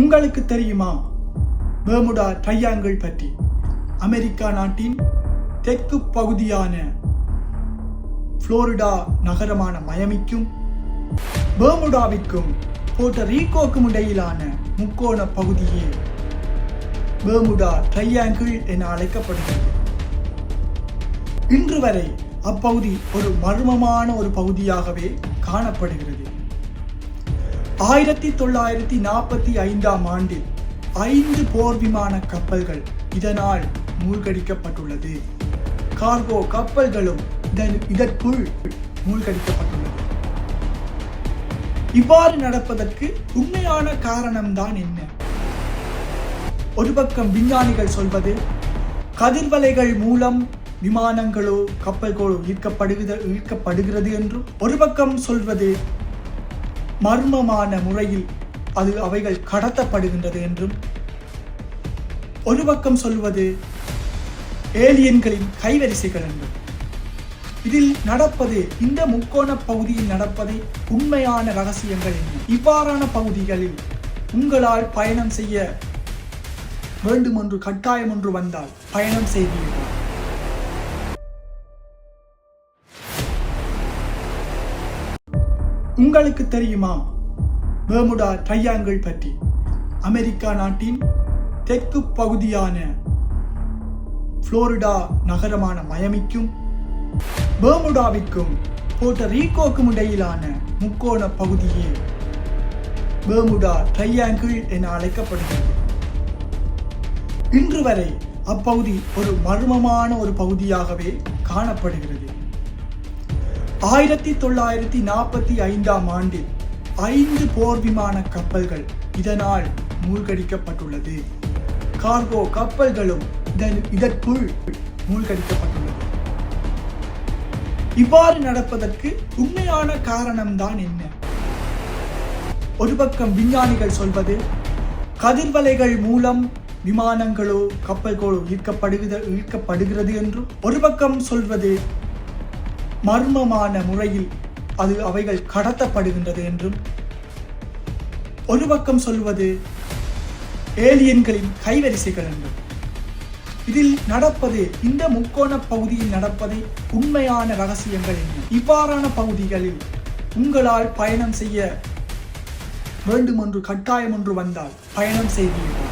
உங்களுக்கு தெரியுமா? Bermuda triangle பற்றி. அமெரிக்கா நாட்டின் தெற்கு பகுதியான புளோரிடா நகரமான மயமிக்கும் பெர்முடாவிற்கும் போட்ட ரீகோக்கும் இடையிலான முக்கோண பகுதியே பெர்முடா ட்ரையாங்கிள் என அழைக்கப்படுகிறது. இன்று வரை அப்பகுதி ஒரு மர்மமான ஒரு பகுதியாகவே காணப்படுகிறது. ஆயிரத்தி தொள்ளாயிரத்தி நாற்பத்தி ஐந்தாம் ஆண்டில் ஐந்து போர் விமான கப்பல்கள் இதனால் மூழ்கடிக்கப்பட்டுள்ளது. கார்கோ கப்பல்களும் இதற்குள் மூழ்கடிக்கப்பட்டுள்ளது. இவ்வாறு நடப்பதற்கு உண்மையான காரணம்தான் என்ன? ஒரு பக்கம் விஞ்ஞானிகள் சொல்வது கதிர்வலைகள் மூலம் விமானங்களோ கப்பல்களோ ஈர்க்கப்படுகிறது ஈர்க்கப்படுகிறது என்றும் ஒரு பக்கம் சொல்வது மர்மமான முறையில் அது அவைகள் கடத்தப்படுகின்றது என்றும் ஒரு பக்கம் சொல்வது ஏலியன்களின் கைவரிசைகள் என்றும். இதில் நடப்பது இந்த முக்கோண பகுதியில் நடப்பதை உண்மையான ரகசியங்கள் என்ன இவ்வாறான பகுதிகளில் உங்களால் பயணம் செய்ய வேண்டும் என்று கட்டாயம் ஒன்று வந்தால் பயணம் செய்வீர்கள். உங்களுக்கு தெரியுமா பெர்முடா ட்ரையாங்கிள் பற்றி. அமெரிக்கா நாட்டின் தெற்கு பகுதியான புளோரிடா நகரமான மயமிக்கும் பெர்முடாவிற்கும் போட்ட ரீகோக்கும் இடையிலான முக்கோண பகுதியே பெர்முடா ட்ரையாங்கிள் என அழைக்கப்படுகிறது. இன்று வரை அப்பகுதி ஒரு மர்மமான ஒரு பகுதியாகவே காணப்படுகிறது. ஆயிரத்தி தொள்ளாயிரத்தி நாற்பத்தி ஐந்தாம் ஆண்டில் ஐந்து போர் விமான கப்பல்கள் இதனால் மூழ்கடிக்கப்பட்டுள்ளது. கார்கோ கப்பல்களும் இதற்குள் மூழ்கடிக்கப்பட்டுள்ளது. இவ்வாறு நடப்பதற்கு உண்மையான காரணம்தான் என்ன? ஒரு பக்கம் விஞ்ஞானிகள் சொல்வது கதிர்வலைகள் மூலம் விமானங்களோ கப்பல்களோ ஈர்க்கப்படுகிறது ஈர்க்கப்படுகிறது என்றும் ஒரு பக்கம் சொல்வது மர்மமான முறையில் அது அவைகள் கடத்தப்படுகின்றது என்றும் ஒரு பக்கம் சொல்வது ஏலியன்களின் கைவரிசைகள் என்றும். இதில் நடப்பது இந்த முக்கோண பகுதியில் நடப்பதை உண்மையான ரகசியங்கள் என்ன இவ்வாறான பகுதிகளில் உங்களால் பயணம் செய்ய வேண்டும் என்று கட்டாயம் ஒன்று வந்தால் பயணம் செய்வீர்கள்.